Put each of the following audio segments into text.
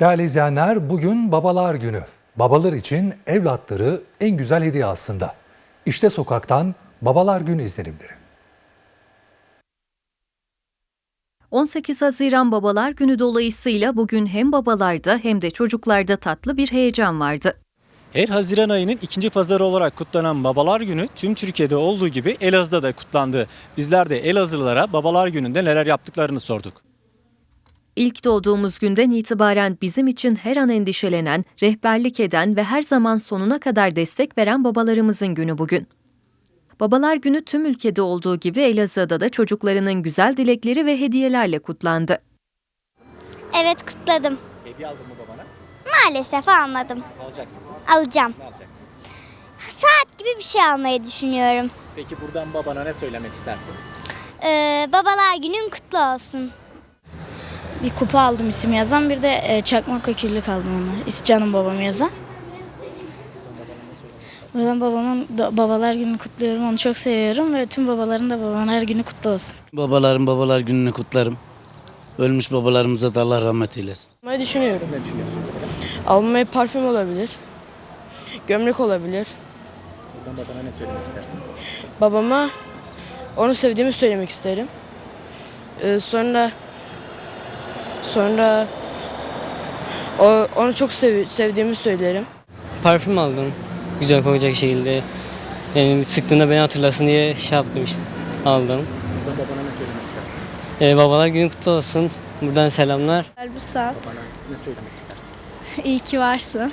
Değerli izleyenler, bugün Babalar Günü. Babalar için evlatları en güzel hediye aslında. İşte sokaktan Babalar Günü izlenimleri. 18 Haziran Babalar Günü dolayısıyla bugün hem babalarda hem de çocuklarda tatlı bir heyecan vardı. Her Haziran ayının ikinci pazarı olarak kutlanan Babalar Günü tüm Türkiye'de olduğu gibi Elazığ'da da kutlandı. Bizler de Elazığlılara Babalar Günü'nde neler yaptıklarını sorduk. İlk doğduğumuz günden itibaren bizim için her an endişelenen, rehberlik eden ve her zaman sonuna kadar destek veren babalarımızın günü bugün. Babalar Günü tüm ülkede olduğu gibi Elazığ'da da çocuklarının güzel dilekleri ve hediyelerle kutlandı. Evet kutladım. Hediye aldın mı babana? Maalesef almadım. Alacak mısın? Alacağım. Ne alacaksın? Saat gibi bir şey almayı düşünüyorum. Peki buradan babana ne söylemek istersin? Ee, babalar günün kutlu olsun. Bir kupa aldım isim yazan bir de e, çakmak akülük aldım ona. İs- Canım babam yazan. Buradan babamın babalar gününü kutluyorum. Onu çok seviyorum ve tüm babaların da babalar günü kutlu olsun. Babaların babalar gününü kutlarım. Ölmüş babalarımıza da Allah rahmet eylesin. Almayı düşünüyorum. Ne düşünüyorsun mesela? Almayı parfüm olabilir. Gömlek olabilir. Buradan babana ne söylemek istersin? Babama onu sevdiğimi söylemek isterim. Ee, sonra sonra o, onu çok sev, sevdiğimi söylerim. Parfüm aldım. Güzel kokacak şekilde. Yani sıktığında beni hatırlasın diye şey yaptım işte. Aldım. Buradan babana ne söylemek istersin? Ee, babalar günü kutlu olsun. Buradan selamlar. Bu saat. Bana ne söylemek istersin? İyi ki varsın.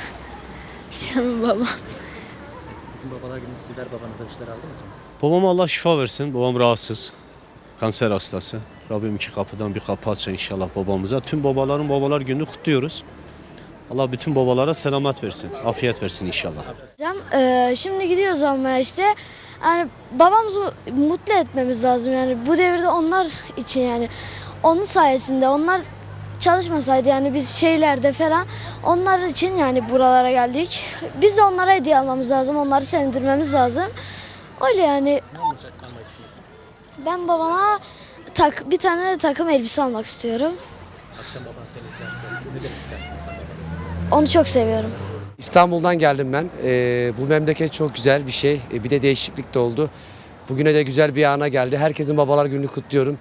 Canım babam. Bugün Babalar Günü sizler babanıza bir şeyler aldınız mı? Babama Allah şifa versin. Babam rahatsız. Kanser hastası. Rabbim iki kapıdan bir kapı açsın inşallah babamıza. Tüm babaların babalar gününü kutluyoruz. Allah bütün babalara selamet versin. Afiyet versin inşallah. Ee, şimdi gidiyoruz almaya işte. Yani babamızı mutlu etmemiz lazım yani bu devirde onlar için yani onun sayesinde onlar çalışmasaydı yani biz şeylerde falan onlar için yani buralara geldik. Biz de onlara hediye almamız lazım. Onları sevindirmemiz lazım. Öyle yani. Ben babama tak, bir tane de takım elbise almak istiyorum. Akşam baban seni izlerse ne demek istersin? Onu çok seviyorum. İstanbul'dan geldim ben. Ee, bu memleket çok güzel bir şey. Ee, bir de değişiklik de oldu. Bugüne de güzel bir ana geldi. Herkesin babalar gününü kutluyorum.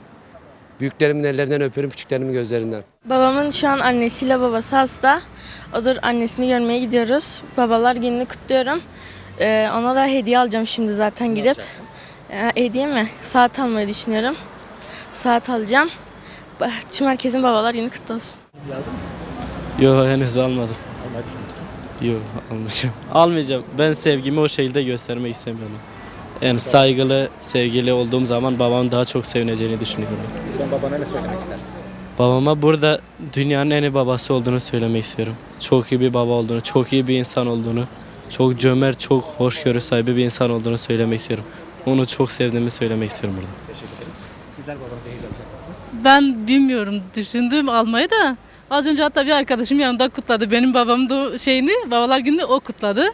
Büyüklerimin ellerinden öpüyorum, küçüklerimin gözlerinden. Babamın şu an annesiyle babası hasta. Odur annesini görmeye gidiyoruz. Babalar gününü kutluyorum. Ee, ona da hediye alacağım şimdi zaten gidip. Hediye mi? Saat almayı düşünüyorum. Saat alacağım. Tüm herkesin babalar günü kutlu olsun. Yok henüz almadım. Yok almayacağım. Almayacağım. Ben sevgimi o şekilde göstermek istemiyorum. Yani saygılı, sevgili olduğum zaman babamın daha çok sevineceğini düşünüyorum. Buradan babana ne söylemek istersin? Babama burada dünyanın en iyi babası olduğunu söylemek istiyorum. Çok iyi bir baba olduğunu, çok iyi bir insan olduğunu, çok cömert, çok hoşgörü sahibi bir insan olduğunu söylemek istiyorum. Onu çok sevdiğimi söylemek istiyorum burada. Teşekkür ederiz. Sizler babanıza hediye alacak mısınız? Ben bilmiyorum düşündüm almayı da az önce hatta bir arkadaşım yanımda kutladı. Benim babamın da şeyini babalar günü o kutladı.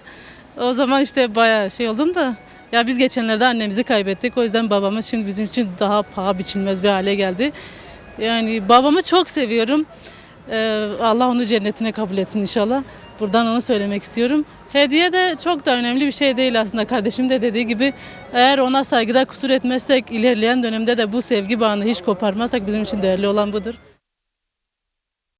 O zaman işte bayağı şey oldum da ya biz geçenlerde annemizi kaybettik. O yüzden babamız şimdi bizim için daha paha biçilmez bir hale geldi. Yani babamı çok seviyorum. Ee, Allah onu cennetine kabul etsin inşallah. Buradan onu söylemek istiyorum. Hediye de çok da önemli bir şey değil aslında. Kardeşim de dediği gibi eğer ona saygıda kusur etmezsek ilerleyen dönemde de bu sevgi bağını hiç koparmazsak bizim için değerli olan budur.